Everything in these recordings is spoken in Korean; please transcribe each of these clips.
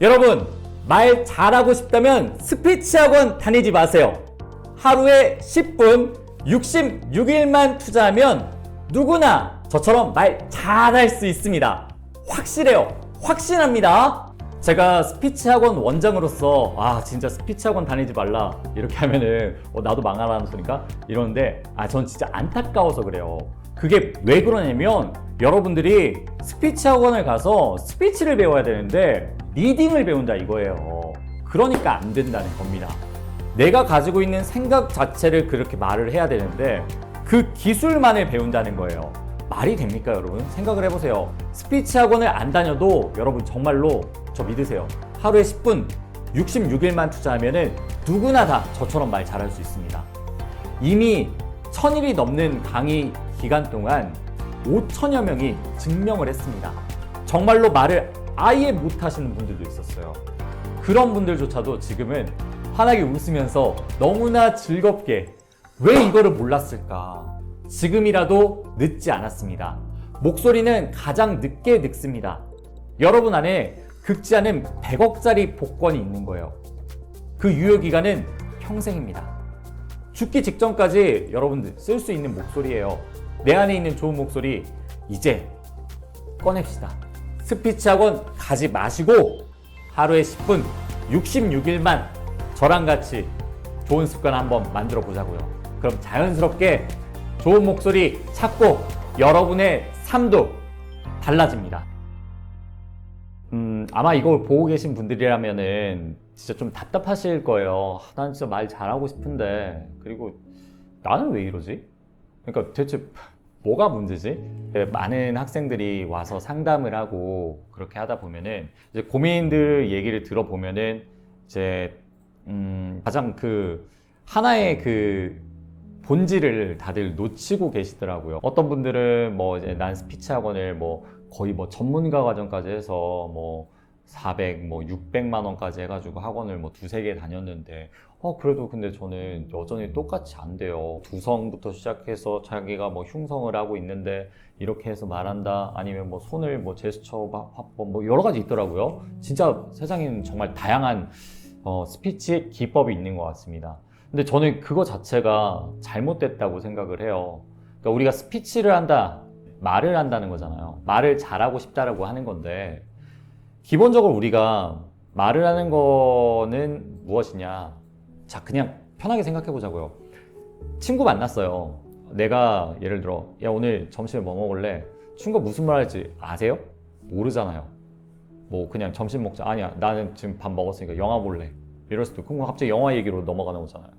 여러분, 말 잘하고 싶다면 스피치 학원 다니지 마세요. 하루에 10분 66일만 투자하면 누구나 저처럼 말 잘할 수 있습니다. 확실해요. 확신합니다. 제가 스피치 학원 원장으로서 아 진짜 스피치 학원 다니지 말라 이렇게 하면은 어, 나도 망하라는 소니까 이러는데 아 전 진짜 안타까워서 그래요. 그게 왜 그러냐면 여러분들이 스피치 학원을 가서 스피치를 배워야 되는데 리딩을 배운다 이거예요. 그러니까 안 된다는 겁니다. 내가 가지고 있는 생각 자체를 그렇게 말을 해야 되는데 그 기술만을 배운다는 거예요. 말이 됩니까, 여러분? 생각을 해보세요. 스피치 학원을 안 다녀도 여러분 정말로 저 믿으세요. 하루에 10분, 66일만 투자하면은 누구나 다 저처럼 말 잘할 수 있습니다. 이미 천일이 넘는 강의 기간 동안 5천여 명이 증명을 했습니다. 정말로 말을 아예 못 하시는 분들도 있었어요. 그런 분들조차도 지금은 환하게 웃으면서 너무나 즐겁게 왜 이거를 몰랐을까? 지금이라도 늦지 않았습니다. 목소리는 가장 늦게 늙습니다. 여러분 안에 긁지 않은 100억짜리 복권이 있는 거예요. 그 유효 기간은 평생입니다. 죽기 직전까지 여러분들 쓸 수 있는 목소리예요. 내 안에 있는 좋은 목소리 이제 꺼냅시다. 스피치 학원 가지 마시고 하루에 10분 66일만 저랑 같이 좋은 습관 한번 만들어 보자고요. 그럼 자연스럽게 좋은 목소리 찾고 여러분의 삶도 달라집니다. 음, 아마 이걸 보고 계신 분들이라면은 진짜 좀 답답하실 거예요. 아, 난 진짜 말 잘하고 싶은데 그리고 나는 왜 이러지? 그러니까 대체 뭐가 문제지? 예, 많은 학생들이 와서 상담을 하고 그렇게 하다 보면은 이제 고민들 얘기를 들어보면은 이제 음, 가장 그 하나의 그 본질을 다들 놓치고 계시더라고요. 어떤 분들은 뭐 이제 난 스피치 학원을 뭐 거의 뭐 전문가 과정까지 해서 뭐 400, 뭐 600만 원까지 해가지고 학원을 뭐 두세 개 다녔는데, 어, 그래도 근데 저는 여전히 똑같이 안 돼요. 두성부터 시작해서 자기가 뭐 흉성을 하고 있는데, 이렇게 해서 말한다. 아니면 뭐 손을 뭐 제스처 화법 뭐 여러 가지 있더라고요. 진짜 세상에는 정말 다양한 어, 스피치 기법이 있는 것 같습니다. 근데 저는 그거 자체가 잘못됐다고 생각을 해요. 그러니까 우리가 스피치를 한다, 말을 한다는 거잖아요. 말을 잘하고 싶다라고 하는 건데, 기본적으로 우리가 말을 하는 거는 무엇이냐? 자, 그냥 편하게 생각해 보자고요. 친구 만났어요. 내가 예를 들어, 야, 오늘 점심에 뭐 먹을래? 친구가 무슨 말 할지 아세요? 모르잖아요. 뭐, 그냥 점심 먹자. 아니야, 나는 지금 밥 먹었으니까 영화 볼래. 이럴 수도 있고, 갑자기 영화 얘기로 넘어가는 거잖아요.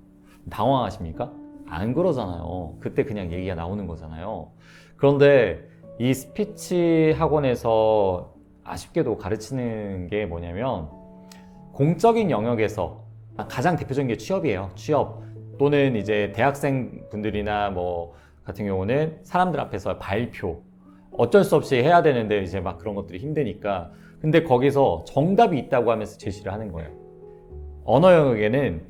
당황하십니까? 안 그러잖아요. 그때 그냥 얘기가 나오는 거잖아요. 그런데 이 스피치 학원에서 아쉽게도 가르치는 게 뭐냐면 공적인 영역에서 가장 대표적인 게 취업이에요. 취업 또는 이제 대학생 분들이나 뭐 같은 경우는 사람들 앞에서 발표 어쩔 수 없이 해야 되는데 이제 막 그런 것들이 힘드니까 근데 거기서 정답이 있다고 하면서 제시를 하는 거예요. 언어 영역에는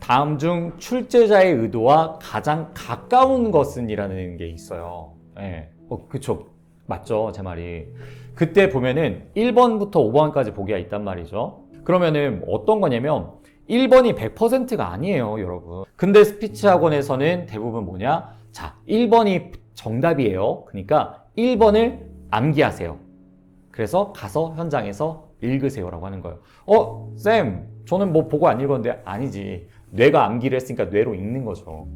다음 중 출제자의 의도와 가장 가까운 것은이라는 게 있어요. 예. 어, 그쵸. 맞죠. 제 말이. 그때 보면은 1번부터 5번까지 보기가 있단 말이죠. 그러면은 어떤 거냐면 1번이 100%가 아니에요, 여러분. 근데 스피치 학원에서는 대부분 뭐냐? 자, 1번이 정답이에요. 그러니까 1번을 암기하세요. 그래서 가서 현장에서 읽으세요라고 하는 거예요. 어, 쌤, 저는 뭐 보고 안 읽었는데 아니지. 뇌가 암기를 했으니까 뇌로 읽는 거죠.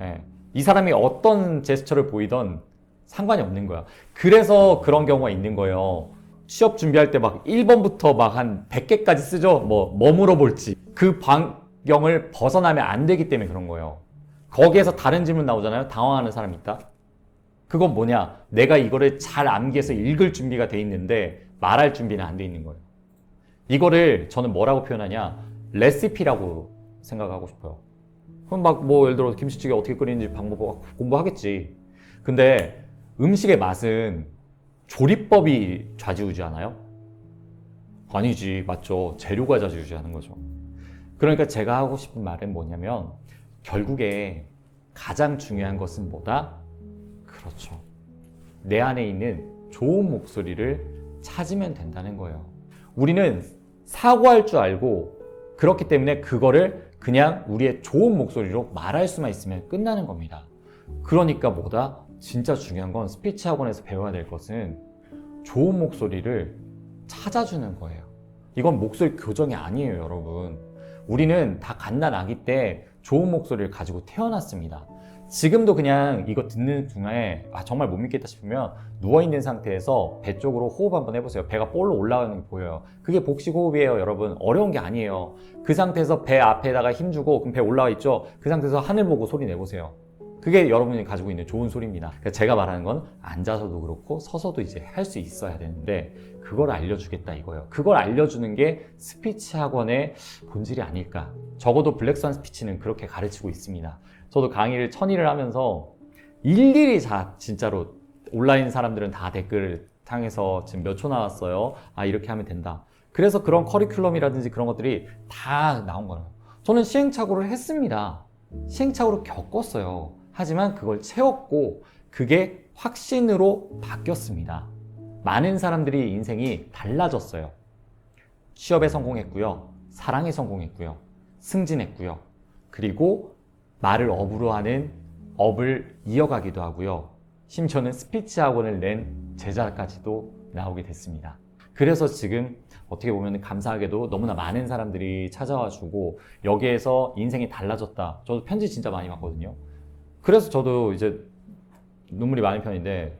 예. 이 사람이 어떤 제스처를 보이던 상관이 없는 거야. 그래서 그런 경우가 있는 거예요. 취업 준비할 때 막 1번부터 막 한 100개까지 쓰죠. 뭐, 뭐 물어 볼지. 그 반경을 벗어나면 안 되기 때문에 그런 거예요. 거기에서 다른 질문 나오잖아요. 당황하는 사람이 있다. 그건 뭐냐? 내가 이거를 잘 암기해서 읽을 준비가 돼 있는데 말할 준비는 안 돼 있는 거예요. 이거를 저는 뭐라고 표현하냐? 레시피라고 생각하고 싶어요. 그럼 막 뭐 예를 들어 김치찌개 어떻게 끓이는지 방법 공부하겠지. 근데 음식의 맛은 조리법이 좌지우지하나요? 아니지, 맞죠. 재료가 좌지우지하는 거죠. 그러니까 제가 하고 싶은 말은 뭐냐면 결국에 가장 중요한 것은 뭐다? 그렇죠. 내 안에 있는 좋은 목소리를 찾으면 된다는 거예요. 우리는 사고할 줄 알고 그렇기 때문에 그거를 그냥 우리의 좋은 목소리로 말할 수만 있으면 끝나는 겁니다. 그러니까 뭐다? 진짜 중요한 건 스피치 학원에서 배워야 될 것은 좋은 목소리를 찾아주는 거예요. 이건 목소리 교정이 아니에요, 여러분. 우리는 다 갓난 아기 때 좋은 목소리를 가지고 태어났습니다. 지금도 그냥 이거 듣는 중간에 아, 정말 못 믿겠다 싶으면 누워있는 상태에서 배 쪽으로 호흡 한번 해보세요. 배가 볼로 올라가는 게 보여요. 그게 복식 호흡이에요, 여러분. 어려운 게 아니에요. 그 상태에서 배 앞에다가 힘주고 그럼 배 올라와 있죠? 그 상태에서 하늘 보고 소리 내보세요. 그게 여러분이 가지고 있는 좋은 소리입니다. 그러니까 제가 말하는 건 앉아서도 그렇고 서서도 이제 할 수 있어야 되는데 그걸 알려주겠다 이거예요. 그걸 알려주는 게 스피치 학원의 본질이 아닐까. 적어도 블랙스완 스피치는 그렇게 가르치고 있습니다. 저도 강의를 천일을 하면서 일일이 자 진짜로 온라인 사람들은 다 댓글 상에서 지금 몇 초 나왔어요. 아 이렇게 하면 된다. 그래서 그런 커리큘럼이라든지 그런 것들이 다 나온 거예요. 저는 시행착오를 했습니다. 시행착오를 겪었어요. 하지만 그걸 채웠고 그게 확신으로 바뀌었습니다. 많은 사람들이 인생이 달라졌어요. 취업에 성공했고요. 사랑에 성공했고요. 승진했고요. 그리고 말을 업으로 하는 업을 이어가기도 하고요. 심지어는 스피치 학원을 낸 제자까지도 나오게 됐습니다. 그래서 지금 어떻게 보면 감사하게도 너무나 많은 사람들이 찾아와 주고 여기에서 인생이 달라졌다. 저도 편지 진짜 많이 받거든요. 그래서 저도 이제 눈물이 많은 편인데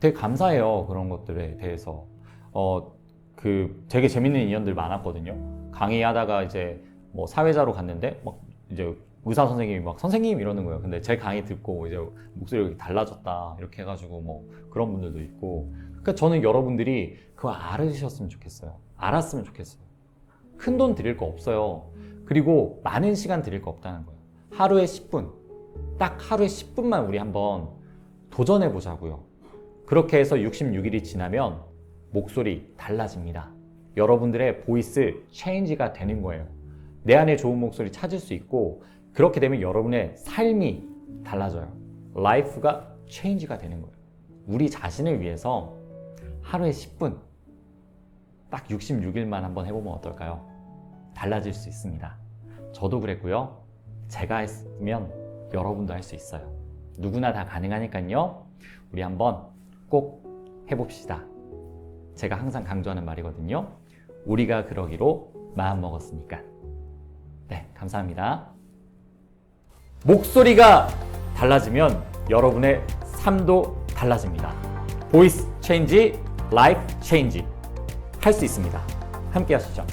되게 감사해요. 그런 것들에 대해서. 어, 그 되게 재밌는 인연들 많았거든요. 강의하다가 이제 뭐 사회자로 갔는데 막 이제 의사 선생님이 막 선생님 이러는 거예요. 근데 제 강의 듣고 이제 목소리가 달라졌다 이렇게 해가지고 뭐 그런 분들도 있고. 그러니까 저는 여러분들이 그거 알으셨으면 좋겠어요. 알았으면 좋겠어요. 큰 돈 드릴 거 없어요. 그리고 많은 시간 드릴 거 없다는 거예요. 하루에 10분. 딱 하루에 10분만 우리 한번 도전해 보자고요. 그렇게 해서 66일이 지나면 목소리 달라집니다. 여러분들의 보이스 체인지가 되는 거예요. 내 안에 좋은 목소리 찾을 수 있고 그렇게 되면 여러분의 삶이 달라져요. 라이프가 체인지가 되는 거예요. 우리 자신을 위해서 하루에 10분 딱 66일만 한번 해보면 어떨까요? 달라질 수 있습니다. 저도 그랬고요. 제가 했으면 여러분도 할 수 있어요. 누구나 다 가능하니까요. 우리 한번 꼭 해봅시다. 제가 항상 강조하는 말이거든요. 우리가 그러기로 마음 먹었으니까. 네, 감사합니다. 목소리가 달라지면 여러분의 삶도 달라집니다. 보이스 체인지, 라이프 체인지 할 수 있습니다. 함께 하시죠.